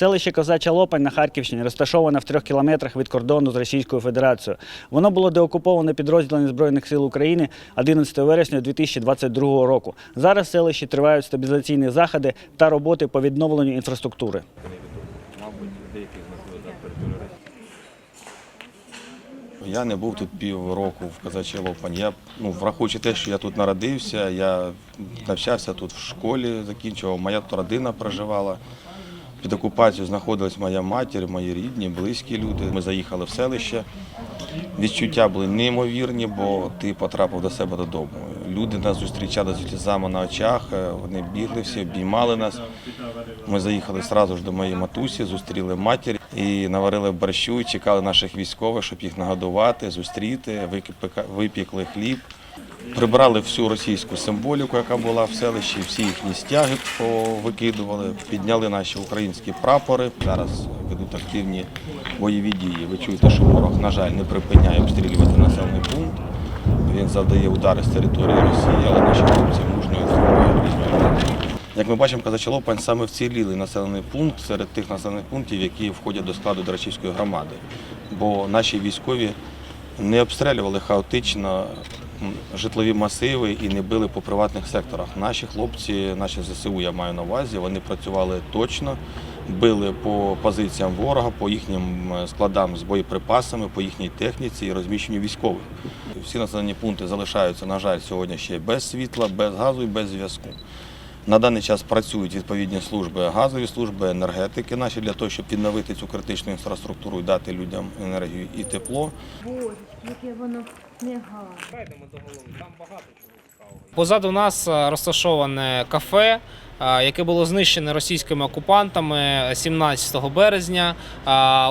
Селище Козача Лопань на Харківщині розташоване в трьох кілометрах від кордону з Російською Федерацією. Воно було деокуповане підрозділами Збройних сил України 11 вересня 2022 року. Зараз в селищі тривають стабілізаційні заходи та роботи по відновленню інфраструктури. Я не був тут півроку в Казачій Лопані. Я, ну, враховуючи те, що я тут народився, я навчався тут в школі, закінчував, моя родина проживала. Під окупацією знаходилась моя матір, мої рідні, близькі люди. Ми заїхали в селище. Відчуття були неймовірні, бо ти потрапив до себе додому. Люди нас зустрічали з сльозами на очах, е, вони бігли всі, обіймали нас. Ми заїхали одразу ж до моєї матусі, зустріли матір і наварили борщу, чекали наших військових, щоб їх нагодувати, зустріти, випікли хліб. Прибрали всю російську символіку, яка була в селищі, всі їхні стяги викидували, підняли наші українські прапори. Зараз ведуть активні бойові дії. Ви чуєте, що ворог, на жаль, не припиняє обстрілювати населений пункт. Він завдає удари з території Росії, але наші хлопці мужньо відбивають. Як ми бачимо, Казачелопань саме вцілілий населений пункт серед тих населених пунктів, які входять до складу Дорочівської громади. Бо наші військові не обстрілювали хаотично житлові масиви і не били по приватних секторах. Наші хлопці, наші ЗСУ, я маю на увазі, вони працювали точно, били по позиціям ворога, по їхнім е, складам з боєприпасами, по їхній техніці і розміщенню військових. Всі населені пункти залишаються, на жаль, сьогодні ще без світла, без газу і без зв'язку. На даний час працюють відповідні служби, газові служби, енергетики наші для того, щоб відновити цю критичну інфраструктуру і дати людям енергію і тепло. Яке воно негарне. Позаду нас е, розташоване кафе, яке було знищене російськими окупантами 17 березня.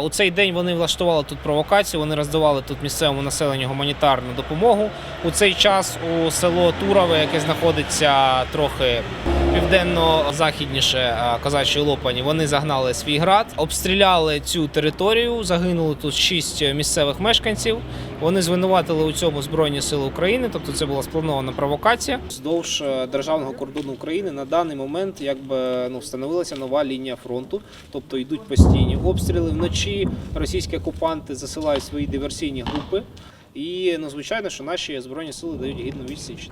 У цей день вони влаштували тут провокацію. Вони роздавали тут місцевому населенню гуманітарну допомогу. У цей час у село Турове, яке знаходиться трохи південно-західніше Козачої Лопані, вони загнали свій град, обстріляли цю територію. Загинули тут шість місцевих мешканців. Вони звинуватили у цьому Збройні Сили України, тобто це була спланована провокація. Вздовж е, державного кордону України на даний момент якби ну встановилася нова лінія фронту, тобто йдуть постійні обстріли. Вночі російські окупанти засилають свої диверсійні групи. І ну, звичайно, що наші збройні сили дають гідну відсіч.